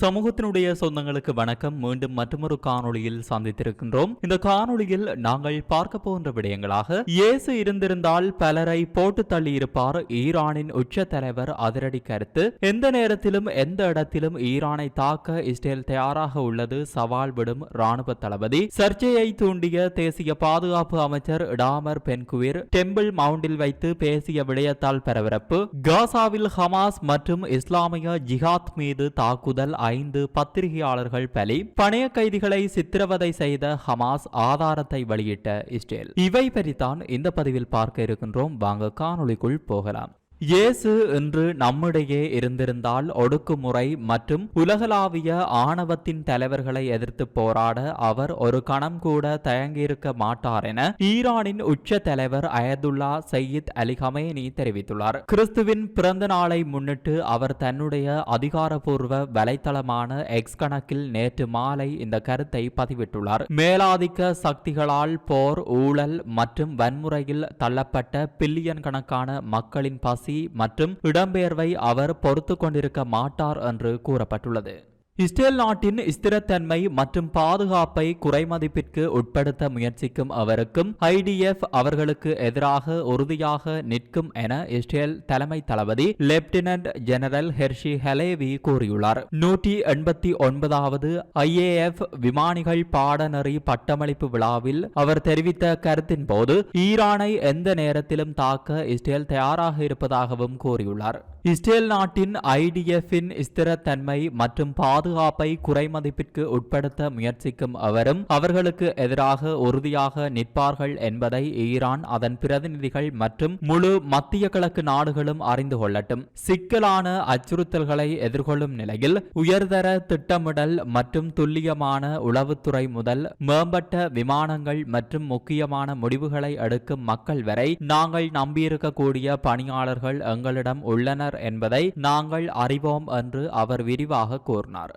சமூகத்தினுடைய சொந்தங்களுக்கு வணக்கம். மீண்டும் மற்றொரு காணொளியில் சந்தித்திருக்கின்றோம். இந்த காணொளியில் நாங்கள் பார்க்க போன்ற விடயங்களாக இயேசு இருந்திருந்தால் பலரை போட்டு தள்ளியிருப்பார். ஈரானின் உச்ச தலைவர் அதிரடி கருத்து. எந்த நேரத்திலும் எந்த இடத்திலும் ஈரானை தாக்க இஸ்ரேல் தயாராக உள்ளது. சவால் விடும் ராணுவ தளபதி. சர்ச்சையை தூண்டிய தேசிய பாதுகாப்பு அமைச்சர் டாமர் பென்குவிர் டெம்பிள் மவுண்டில் வைத்து பேசிய விடயத்தால் பரபரப்பு. காசாவில் ஹமாஸ் மற்றும் இஸ்லாமிய ஜிஹாத் மீது தாக்குதல் ஐந்து பத்திரிகையாளர்கள் பலி பணைய கைதிகளை சித்திரவதை செய்த ஹமாஸ் ஆதாரத்தை வெளியிட்ட இஸ்ரேல். இவை பற்றித்தான் இந்த பதிவில் பார்க்க இருக்கின்றோம். வாங்க காணொளிக்குள் போகலாம். இயேசு இன்று நம்மிடையே இருந்திருந்தால் ஒடுக்குமுறை மற்றும் உலகளாவிய ஆணவத்தின் தலைவர்களை எதிர்த்து போராட அவர் ஒரு கணம் கூட தயங்கியிருக்க மாட்டார் என ஈரானின் உச்ச தலைவர் அயதுல்லா சையீத் அலி ஹமேனி தெரிவித்துள்ளார். கிறிஸ்துவின் பிறந்த நாளை முன்னிட்டு அவர் தன்னுடைய அதிகாரபூர்வ வலைத்தளமான எக்ஸ் கணக்கில் நேற்று மாலை இந்த கருத்தை பதிவிட்டுள்ளார். மேலாதிக்க சக்திகளால் போர் ஊழல் மற்றும் வன்முறையில் தள்ளப்பட்ட பில்லியன் கணக்கான மக்களின் பசி மற்றும் இடம்பெயர்வை அவர் பொறுத்து கொண்டிருக்க மாட்டார் என்று கூறப்பட்டுள்ளது. இஸ்ரேல் நாட்டின் ஸ்திரத்தன்மை மற்றும் பாதுகாப்பை குறைமதிப்பிற்கு உட்படுத்த முயற்சிக்கும் அவருக்கும் ஐடிஎஃப் அவர்களுக்கு எதிராக உறுதியாக நிற்கும் என இஸ்ரேல் தலைமை தளபதி லெப்டினன்ட் ஜெனரல் ஹெர்ஷி ஹெலேவி கூறியுள்ளார். நூற்றி எண்பத்தி ஒன்பதாவது ஐஏஎஃப் விமானிகள் பாடநெறி பட்டமளிப்பு விழாவில் அவர் தெரிவித்த கருத்தின் போது ஈரானை எந்த நேரத்திலும் தாக்க இஸ்ரேல் தயாராக இருப்பதாகவும் கூறியுள்ளார். இஸ்ரேல் நாட்டின் ஐடிஎஃப்பின் ஸ்திரத்தன்மை மற்றும் பாதுகாப்பை பாதுகாப்பை குறைமதிப்பிற்கு உட்படுத்த முயற்சிக்கும் அவரும் அவர்களுக்கு எதிராக உறுதியாக நிற்பார்கள் என்பதை ஈரான் அதன் பிரதிநிதிகள் மற்றும் முழு மத்திய கிழக்கு நாடுகளும் அறிந்து கொள்ளட்டும். சிக்கலான அச்சுறுத்தல்களை எதிர்கொள்ளும் நிலையில் உயர்தர திட்டமிடல் மற்றும் துல்லியமான உளவுத்துறை முதல் மேம்பட்ட விமானங்கள் மற்றும் முக்கியமான முடிவுகளை எடுக்கும் மக்கள் வரை நாங்கள் நம்பியிருக்கக்கூடிய பணியாளர்கள் எங்களிடம் உள்ளனர் என்பதை நாங்கள் அறிவோம் என்று அவர் விரிவாக கூறினார்.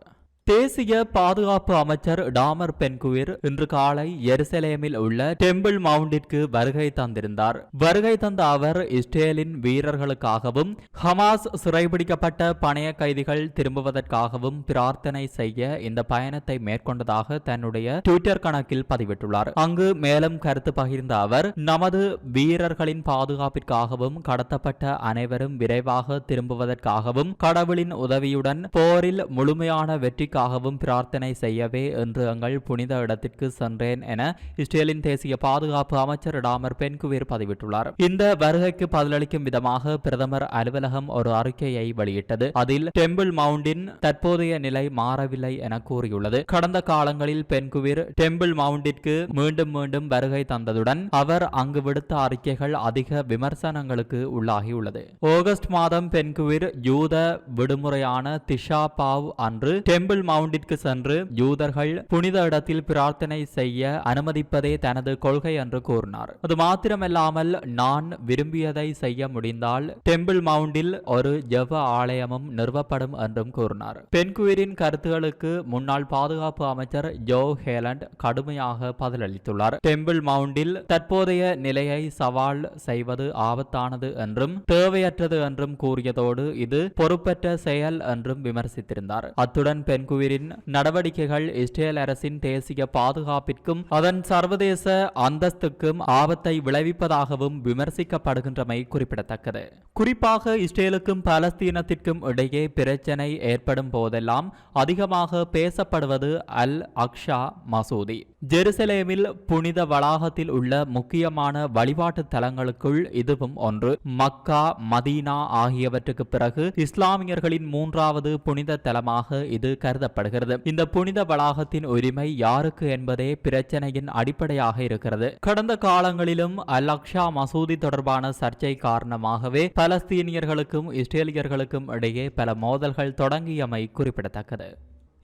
தேசிய பாதுகாப்பு அமைச்சர் டாமர் பென்குவிர் இன்று காலை எருசலேமில் உள்ள டெம்பிள் மவுண்டிற்கு வருகை தந்திருந்தார். வருகை தந்த அவர் இஸ்ரேலின் வீரர்களுக்காகவும் ஹமாஸ் சிறைபிடிக்கப்பட்ட பணைய கைதிகள் திரும்புவதற்காகவும் பிரார்த்தனை செய்ய இந்த பயணத்தை மேற்கொண்டதாக தன்னுடைய ட்விட்டர் கணக்கில் பதிவிட்டுள்ளார். அங்கு மேலும் கருத்து பகிர்ந்த அவர் நமது வீரர்களின் பாதுகாப்பிற்காகவும் கடத்தப்பட்ட அனைவரும் விரைவாக திரும்புவதற்காகவும் கடவுளின் உதவியுடன் போரில் முழுமையான வெற்றிக்காகவும் பிரார்த்தனை செய்யவே என்று எங்கள் புனித இடத்திற்கு சென்றேன் என இஸ்ரேலின் தேசிய பாதுகாப்பு அமைச்சர் டாமர் பென்குவேர் பதிவிட்டுள்ளார். இந்த வருகைக்கு பதிலளிக்கும் விதமாக பிரதமர் அலுவலகம் ஒரு அறிக்கையை வெளியிட்டது. அதில் டெம்பிள் மவுண்டின் தற்போதைய நிலை மாறவில்லை என கூறியுள்ளது. கடந்த காலங்களில் பென்குவிர் டெம்பிள் மவுண்டிற்கு மீண்டும் மீண்டும் வருகை தந்ததுடன் அவர் அங்கு விடுத்த அறிக்கைகள் அதிக விமர்சனங்களுக்கு உள்ளாகியுள்ளது. ஆகஸ்ட் மாதம் பென்குவிர் யூத விடுமுறையான திஷா பாவ் அன்று டெம்பிள் மவுண்டிற்கு சென்று யூதர்கள் புனித இடத்தில் பிரார்த்தனை செய்ய அனுமதிப்பதே தனது கொள்கை என்று கூறினார். அது மாத்திரமல்லாமல் நான் விரும்பியதை செய்ய முடிந்தால் டெம்பிள் மவுண்டில் ஒரு ஜெப ஆலயமும் நிறுவப்படும் என்றும் கூறினார். பென்குவிரின் கருத்துகளுக்கு முன்னாள் பாதுகாப்பு அமைச்சர் ஜோ ஹேலண்ட் கடுமையாக பதிலளித்துள்ளார். டெம்பிள் மவுண்டில் தற்போதைய நிலையை சவால் செய்வது ஆபத்தானது என்றும் தேவையற்றது என்றும் கூறியதோடு இது பொறுப்பற்ற செயல் என்றும் விமர்சித்திருந்தார். அத்துடன் குவிரின் நடவடிக்கைகள் இஸ்ரேல் அரசின் தேசிய பாதுகாப்பிற்கும் அதன் சர்வதேச அந்தஸ்துக்கும் ஆபத்தை விளைவிப்பதாகவும் விமர்சிக்கப்படுகின்றமை குறிப்பிடத்தக்கது. குறிப்பாக இஸ்ரேலுக்கும் பாலஸ்தீனத்திற்கும் இடையே பிரச்சனை ஏற்படும் போதெல்லாம் அதிகமாக பேசப்படுவது அல் அக்ஷா மசூதி. ஜெருசலேமில் புனித வளாகத்தில் உள்ள முக்கியமான வழிபாட்டு தலங்களுக்குள் இதுவும் ஒன்று. மக்கா மதீனா ஆகியவற்றுக்கு பிறகு இஸ்லாமியர்களின் மூன்றாவது புனித தலமாக இது கருதப்படுகிறது. இந்த புனித வளாகத்தின் உரிமை யாருக்கு என்பதே பிரச்சனையின் அடிப்படையாக இருக்கிறது. கடந்த காலங்களிலும் அல் அக்ஷா மசூதி தொடர்பான சர்ச்சை காரணமாகவே பலஸ்தீனியர்களுக்கும் இஸ்ரேலியர்களுக்கும் இடையே பல மோதல்கள் தொடங்கியமை குறிப்பிடத்தக்கது.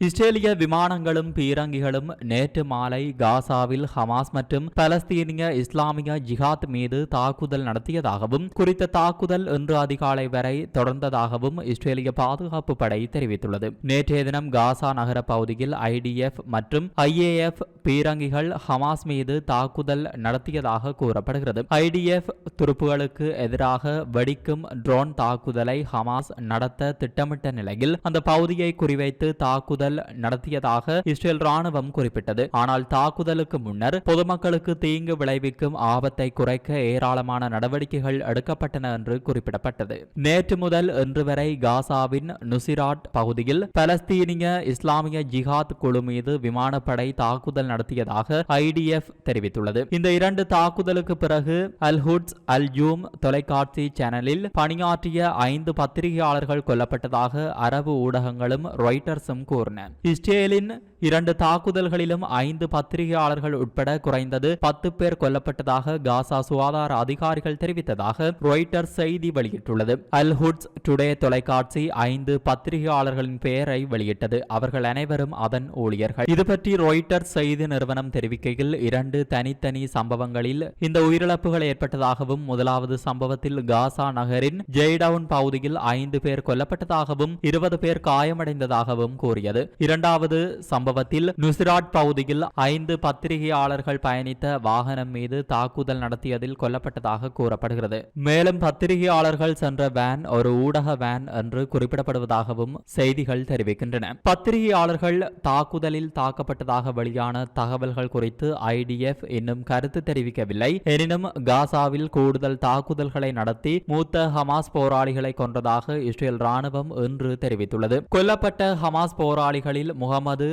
இஸ்ரேலிய விமானங்களும் பீரங்கிகளும் நேற்று மாலை காசாவில் ஹமாஸ் மற்றும் பலஸ்தீனிய இஸ்லாமிய ஜிஹாத் மீது தாக்குதல் நடத்தியதாகவும் குறித்த தாக்குதல் இன்று அதிகாலை வரை தொடர்ந்ததாகவும் இஸ்ரேலிய பாதுகாப்பு படை தெரிவித்துள்ளது. நேற்றைய தினம் காசா நகர பகுதியில் ஐடிஎஃப் மற்றும் ஐஏஎஃப் பீரங்கிகள் ஹமாஸ் மீது தாக்குதல் நடத்தியதாக கூறப்படுகிறது. ஐடிஎஃப் துருப்புகளுக்கு எதிராக வெடிக்கும் ட்ரோன் தாக்குதலை ஹமாஸ் நடத்த திட்டமிட்ட நிலையில் அந்த பகுதியை குறிவைத்து தாக்குதல் தாக்குதல் நடத்தியதாக இஸ்ரேல் ராணுவம் குறிப்பிட்டது. ஆனால் தாக்குதலுக்கு முன்னர் பொதுமக்களுக்கு தீங்கு விளைவிக்கும் ஆபத்தை குறைக்க ஏராளமான நடவடிக்கைகள் எடுக்கப்பட்டன என்று குறிப்பிடப்பட்டது. நேற்று முதல் இன்று வரை காசாவின் நுசிராட் பகுதியில் பலஸ்தீனிய இஸ்லாமிய ஜிஹாத் குழு மீது விமானப்படை தாக்குதல் நடத்தியதாக ஐடிஎஃப் தெரிவித்துள்ளது. இந்த இரண்டு தாக்குதலுக்கு பிறகு அல்ஹுட்ஸ் அல் ஜூம் தொலைக்காட்சி சேனலில் பணியாற்றிய ஐந்து பத்திரிகையாளர்கள் கொல்லப்பட்டதாக அரபு ஊடகங்களும் ரொய்டர்ஸும் கூறின. இஸ்ரேலின் இரண்டு தாக்குதல்களிலும் ஐந்து பத்திரிகையாளர்கள் உட்பட குறைந்தது பத்து பேர் கொல்லப்பட்டதாக காசா சுகாதார அதிகாரிகள் தெரிவித்ததாக ராய்டர் செய்தி வெளியிட்டுள்ளது. அல் ஹுட்ஸ் டுடே தொலைக்காட்சி ஐந்து பத்திரிகையாளர்களின் பெயரை வெளியிட்டது. அவர்கள் அனைவரும் அதன் ஊழியர்கள். இது பற்றி ராய்டர் செய்தி நிறுவனம் தெரிவிக்கையில் இரண்டு தனித்தனி சம்பவங்களில் இந்த உயிரிழப்புகள் ஏற்பட்டதாகவும் முதலாவது சம்பவத்தில் காசா நகரின் ஜெய்டவுன் பகுதியில் ஐந்து பேர் கொல்லப்பட்டதாகவும் இருபது பேர் காயமடைந்ததாகவும் கூறியது. இரண்டாவது சம்பவத்தில் நுசிராட் பகுதியில் ஐந்து பத்திரிகையாளர்கள் பயணித்த வாகனம் மீது தாக்குதல் நடத்தியதில் கொல்லப்பட்டதாக கூறப்படுகிறது. மேலும் பத்திரிகையாளர்கள் சென்ற வேன் ஒரு ஊடக வேன் என்று குறிப்பிடப்படுவதாகவும் செய்திகள் தெரிவிக்கின்றன. பத்திரிகையாளர்கள் தாக்குதலில் தாக்கப்பட்டதாக வெளியான தகவல்கள் குறித்து ஐடிஎஃப் இன்னும் கருத்து தெரிவிக்கவில்லை. எனினும் காசாவில் கூடுதல் தாக்குதல்களை நடத்தி மூத்த ஹமாஸ் போராளிகளை கொன்றதாக இஸ்ரேல் ராணுவம் இன்று தெரிவித்துள்ளது. கொல்லப்பட்ட ஹமாஸ் போராளி போராளிகளில் முகமது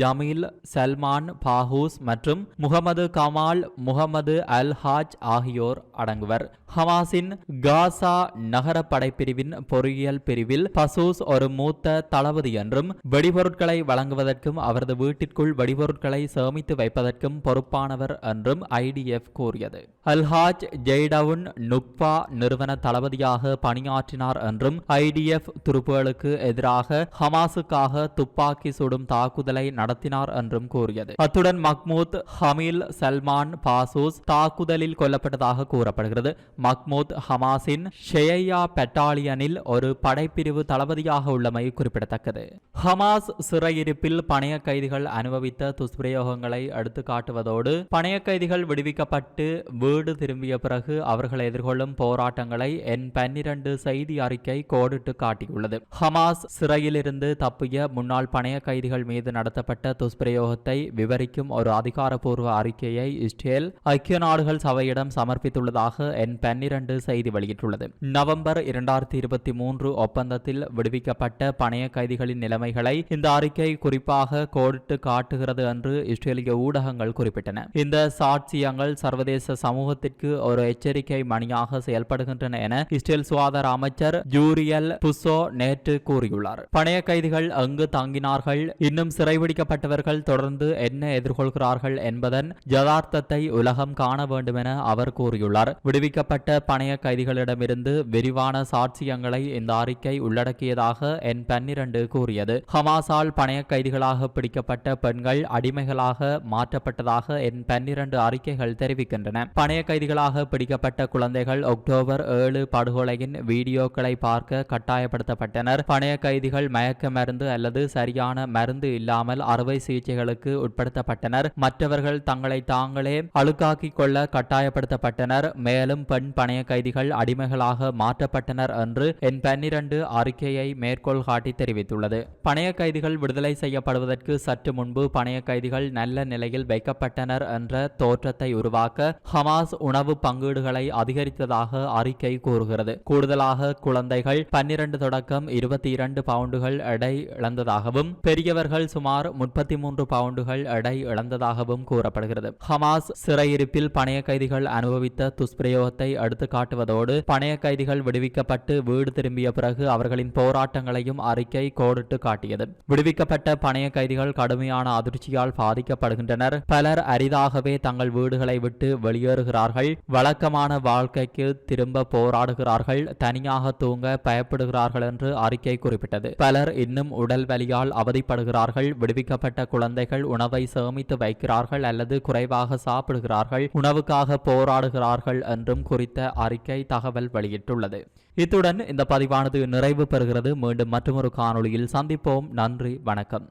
ஜமீல் சல்மான் பாஹூஸ் மற்றும் முகமது கமால் முகமது அல் ஹாஜ் ஆகியோர் அடங்குவர். ஹமாஸின் காசா நகர படைப்பிரிவின் பொறியியல் பிரிவில் பசூஸ் ஒரு மூத்த தளபதி என்றும் வெடிபொருட்களை வழங்குவதற்கும் அவரது வீட்டிற்குள் வெடிபொருட்களை சேமித்து வைப்பதற்கும் பொறுப்பானவர் என்றும் ஐடிஎஃப் கூறியது. அல்ஹாஜ் ஜெய்டவுன் நுக்பா நிறுவன தளபதியாக பணியாற்றினார் என்றும் ஐடிஎஃப் துருப்புகளுக்கு எதிராக ஹமாஸுக்காக துப்பாக்கி துப்பாக்கி சுடும் தாக்குதலை நடத்தினார் என்றும் கூறியது. அத்துடன் மக்மூத் ஹமீல் சல்மான் பாசூஸ் தாக்குதலில் கொல்லப்பட்டதாக கூறப்படுகிறது. மக்மூத் ஹமாஸின் ஷெயா பெட்டாலியனில் ஒரு படைப்பிரிவு தளபதியாக உள்ளமை குறிப்பிடத்தக்கது. ஹமாஸ் சிறையிருப்பில் பணைய கைதிகள் அனுபவித்த துஷ்பிரயோகங்களை எடுத்து காட்டுவதோடு பணைய கைதிகள் விடுவிக்கப்பட்டு வீடு திரும்பிய பிறகு அவர்கள் எதிர்கொள்ளும் போராட்டங்களை என் பன்னிரண்டு செய்தி அறிக்கை கோடிட்டு காட்டியுள்ளது. ஹமாஸ் சிறையிலிருந்து தப்பிய முன்னாள் பணைய கைதிகள் மீது நடத்தப்பட்ட துஷ்பிரயோகத்தை விவரிக்கும் ஒரு அதிகாரப்பூர்வ அறிக்கையை இஸ்ரேல் ஐக்கிய நாடுகள் சபையிடம் சமர்ப்பித்துள்ளதாக என் பன்னிரண்டு செய்தி வெளியிட்டுள்ளது. நவம்பர் இரண்டாயிரத்தி இருபத்தி மூன்று ஒப்பந்தத்தில் விடுவிக்கப்பட்ட பணைய கைதிகளின் நிலைமைகளை இந்த அறிக்கை குறிப்பாக கோடிட்டு காட்டுகிறது என்று இஸ்ரேலிய ஊடகங்கள் குறிப்பிட்டன. இந்த சாட்சியங்கள் சர்வதேச சமூகத்திற்கு ஒரு எச்சரிக்கை மணியாக செயல்படுகின்றன என இஸ்ரேல் சுகாதார அமைச்சர் ஜூரியல் புசோ நேற்று கூறியுள்ளார். பணைய கைதிகள் அங்கு தங்கி வழங்கினார்கள் இன்னும் சிறைபிடிக்கப்பட்டவர்கள் தொடர்ந்து என்ன எதிர்கொள்கிறார்கள் என்பதன் யதார்த்தத்தை உலகம் காண வேண்டும் என அவர் கூறியுள்ளார். விடுவிக்கப்பட்ட பணைய கைதிகளிடமிருந்து விரிவான சாட்சியங்களை இந்த அறிக்கை உள்ளடக்கியதாக என் பன்னிரண்டு கூறியது. ஹமாஸால் பணைய கைதிகளாக பிடிக்கப்பட்ட பெண்கள் அடிமைகளாக மாற்றப்பட்டதாக என் பன்னிரண்டு அறிக்கைகள் தெரிவிக்கின்றன. பணைய கைதிகளாக பிடிக்கப்பட்ட குழந்தைகள் அக்டோபர் ஏழு படுகொலையின் வீடியோக்களை பார்க்க கட்டாயப்படுத்தப்பட்டனர். பணைய கைதிகள் மயக்க மருந்து அல்லது சரி சரியான மருந்து இல்லாமல் அறுவை சிகிச்சைகளுக்கு உட்படுத்தப்பட்டனர். மற்றவர்கள் தங்களை தாங்களே அழுக்காக்கிக் கொள்ள கட்டாயப்படுத்தப்பட்டனர். மேலும் பெண் பணைய கைதிகள் அடிமைகளாக மாற்றப்பட்டனர் என்று என் பன்னிரண்டு அறிக்கையை மேற்கோள் காட்டி தெரிவித்துள்ளது. பணைய கைதிகள் விடுதலை செய்யப்படுவதற்கு சற்று முன்பு பணைய கைதிகள் நல்ல நிலையில் வைக்கப்பட்டனர் என்ற தோற்றத்தை உருவாக்க ஹமாஸ் உணவு பங்கீடுகளை அதிகரித்ததாக அறிக்கை கூறுகிறது. கூடுதலாக குழந்தைகள் பன்னிரண்டு தொடக்கம் இருபத்தி இரண்டு பவுண்டுகள் எடை இழந்ததாகவும் பெரியவர்கள் சுமார் முப்பத்தி மூன்று பவுண்டுகள் எடை இழந்ததாகவும் கூறப்படுகிறது. ஹமாஸ் சிறையிருப்பில் பணைய கைதிகள் அனுபவித்த துஷ்பிரயோகத்தை அடுத்து காட்டுவதோடு பணைய கைதிகள் விடுவிக்கப்பட்டு வீடு திரும்பிய பிறகு அவர்களின் போராட்டங்களையும் அறிக்கை கோடிட்டு காட்டியது. விடுவிக்கப்பட்ட பணைய கைதிகள் கடுமையான அதிர்ச்சியால் பாதிக்கப்படுகின்றனர். பலர் அரிதாகவே தங்கள் வீடுகளை விட்டு வெளியேறுகிறார்கள். வழக்கமான வாழ்க்கைக்கு திரும்ப போராடுகிறார்கள். தனியாக தூங்க பயப்படுகிறார்கள் என்று அறிக்கை குறிப்பிட்டது. பலர் இன்னும் உடல் வலியால் நோயால் அவதிப்படுகிறார்கள் விடுவிக்கப்பட்ட குழந்தைகள் உணவை சேமித்து வைக்கிறார்கள் அல்லது குறைவாக சாப்பிடுகிறார்கள் உணவுக்காக போராடுகிறார்கள் என்றும் குறித்த அறிக்கை தகவல் வெளியிட்டுள்ளது. இத்துடன் இந்த பதிவானது நிறைவு பெறுகிறது. மீண்டும் மற்றொரு காணொளியில் சந்திப்போம். நன்றி வணக்கம்.